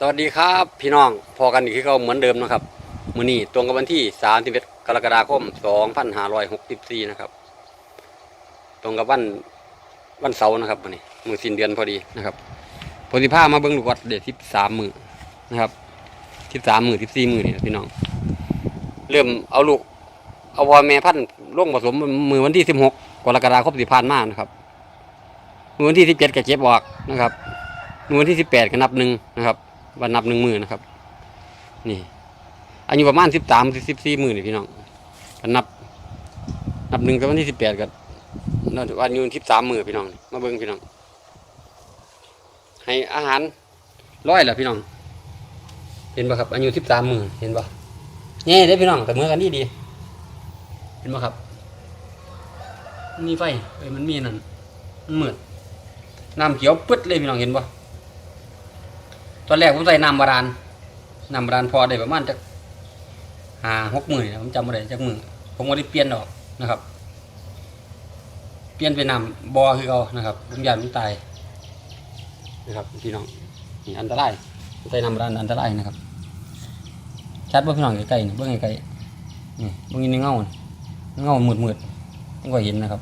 สวัสดีครับพี่น้องพอกันอีกที่เขาเหมือนเดิมนะครับมือนี้ตรงกับวันที่31กรกฎาคม 2564 นะครับ ตรงกับวันวันเสาร์นะครับวันนี้มือสิ้นเดือนพอดีนะครับพอดีพามาเบิ่งลูกวัดเด็ด13 มือนะครับ13 มือ14 มือนี่นะพี่น้อง เริ่มเอาลูกเอาวอแม่พันธุ์ลงผสมมือวันที่ 16กรกฎาคมที่ผ่านมานะครับมือวันที่ 17ก็เก็บออกนะครับมือวันที่สิบแปดก็นับหนึ่งนะครับ วันนับหนึ่งมือนะครับ นี่อายุประมาณสิบสามสิบสี่มือนี่พี่น้องก็นับ นับหนึ่งกับวันที่สิบแปดก็นับวันอายุสิบสามมือพี่น้องมาเบิ้งพี่น้อง ให้อาหารร้อยละพี่น้อง เห็นป่ะครับอายุสิบสามมือเห็นป่ะนี่เด้พี่น้องแต่เมื่อกันนี่ดี เห็นป่ะครับนี่ไฟเอ้ยมันมีนั่นมันมืดน้ำเขียวปึ๊ดเลยพี่น้องเห็นป่ะ ตอนแรกผมใส่น้ำบาดาลน้ำบาดาลพอได้ประมาณจะหาหกหมื่นนะผมจำไม่ได้จักมือผมก็ได้เปลี่ยนออกนะครับ เปลี่ยนเป็นน้ำบอคือเขานะครับผมยานมันตายนะครับพี่น้องนี่อันตรายใส่น้ำบาดาลอันตรายนะครับชัดว่าพี่น้องใกล้ๆนี่เบื้องไกลๆนี่เบื้องนี้เงาเงามืดๆต้องก็เห็นนะครับ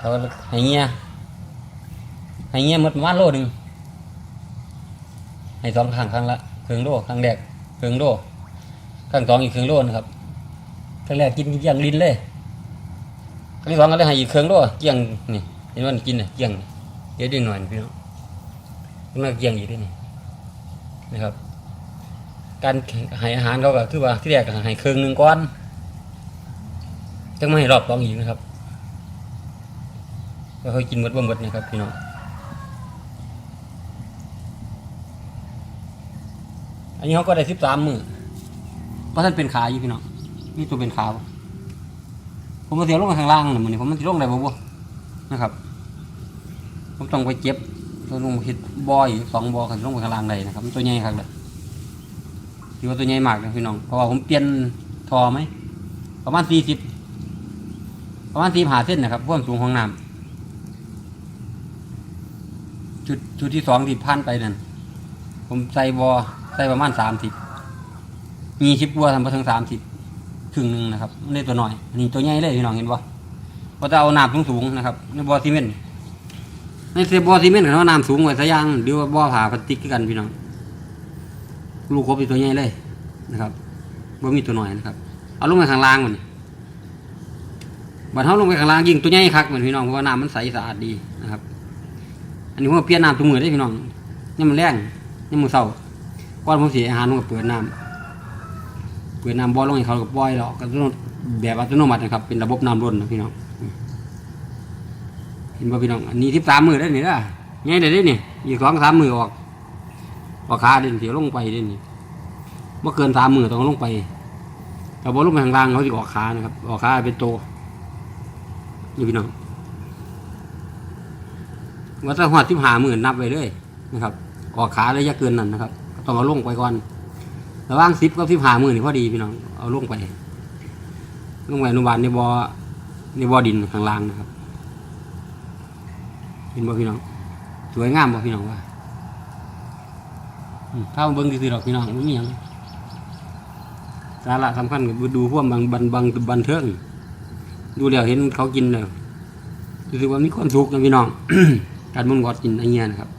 เขาให้เงี้ยให้เงี้ยหมดประมาณโลหนึง ให้สองครั้งครั้งละเครึ่งโลครั้งแรกเครึ่งโลครั้งสองอีกเครึ่งโลนะครับครั้งแรกกินเกี่ยงลิ้นเลยครั้งที่สองก็เลยให้อีกเครึ่งโลเกี่ยงนี่เห็นว่ากินเนี่ยเกี่ยงเยวได้หน่อยพี่น้องต้องเกี่ยงอีกด้วยนี่นะครับ การให้อาหารเขาก็คือว่าที่แรกให้ครึ่งหนึ่งก้อนจังไม่ให้รอบสองอีกนะครับก็ค่อยกินหมดบ่หมดนะครับพี่น้อง อันนี้เขาก็ได้สิบสามมือเพราะท่านเป็นขาอยู่พี่น้องนี่ตัวเป็นขาผมมาเสียลงไปข้างล่างนะมือนี้ผมมันสิลงได้บ่บ่นะครับ ผมต้องไปเจ็บต้องลงเฮ็ดบออีกสองบ่อกันลงไปข้างล่างได้นะครับตัวใหญ่ครับเลยถือว่าตัวใหญ่มากนะพี่น้องเพราะว่าผมเปลี่ยนทอไหมประมาณสี่สิบประมาณสี่หาเส้นนะครับความสูงของน้ำจุดจุดที่สองที่พันไปนั่นผมใส่บอ ใส่ประมาณสามสิบมีชิปวัวทำมาถึงสามสิบครึ่งหนึ่งนะครับนี่ตัวน้อยนี่ตัวใหญ่เลยพี่น้องเห็นปะพอจะเอาน้ำสูงๆนะครับในบ่อซีเมนต์ในเซบ่อซีเมนต์กับว่าน้ำสูงไว้ซะยังเดี๋ยวบ่อผ่าพลาสติกกันพี่น้องลูกครบเป็นตัวใหญ่เลยนะครับบ่มีตัวน้อยนะครับ เอาลงไปข้างล่างมันบัดเท้าลงไปข้างล่างยิงตัวใหญ่คักเหมือนพี่น้องเพราะว่าน้ำมันใสสะอาดดีนะครับ อันนี้ผมก็เปลี่ยนน้ำตัวมือได้พี่น้องนี่มันแรงนี่มันเศร้า ก่อนผมสีอาหารผมก็เปิดน้ำเปิดน้ำบ่อลงให้เขาก็ปล่อยหรอกก็ต้องแบบอัตโนมัตินะครับ เป็นระบบน้ำล้นนะพี่น้องเห็นป่ะพี่น้องอันนี้ทิพสามมือได้นี่ละง่ายได้เนี่ยอีกสองสามมือออกออกขาเด่นเสียลงไปเด่นี่เมื่อเกินสามมือต้องลงไปแต่บ่ลงไปข้างล่างเขาจะออกขานะครับ ออกขาเป็นโตนี่พี่น้องว่าถ้าหัวทิพหามือนับไปเลยนะครับ ออกขาระยะเกินนั่นนะครับ ต้องเอาลงไปก่อนระว่างสิบกับสิบหามือนี่พอดีพี่น้องเอาลงไปลงไปอนุบาลในบอ่อในบ่อดินข้างล่างนะครับเห็นบ่พี่น้องสวยงามบ่พี่น้องว่าถ้ามาเบิ้งซื่อๆดอกพี่น้องไม่มีหยังสาระสำคัญก็ดูพวกบางบันบางบันเทิงดูแล้วเห็นเขากินเลยรู้สึกว่ามีความสุขนะพี่น้องการมุนกอดกินไอเงี้ยนะครับ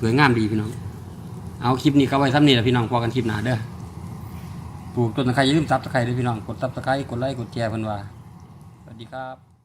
สวยงามดีพี่น้อง เอาคลิปนี้เข้าไว้ซ้ำนี่แหละพี่น้องพอกันคลิปหนาเด้อปลูกต้นตะไคร้อย่าลืมซับตะไคร้ด้วยพี่น้องกดซับตะไคร้กดไลค์กดแชร์เพิ่นว่าสวัสดีครับ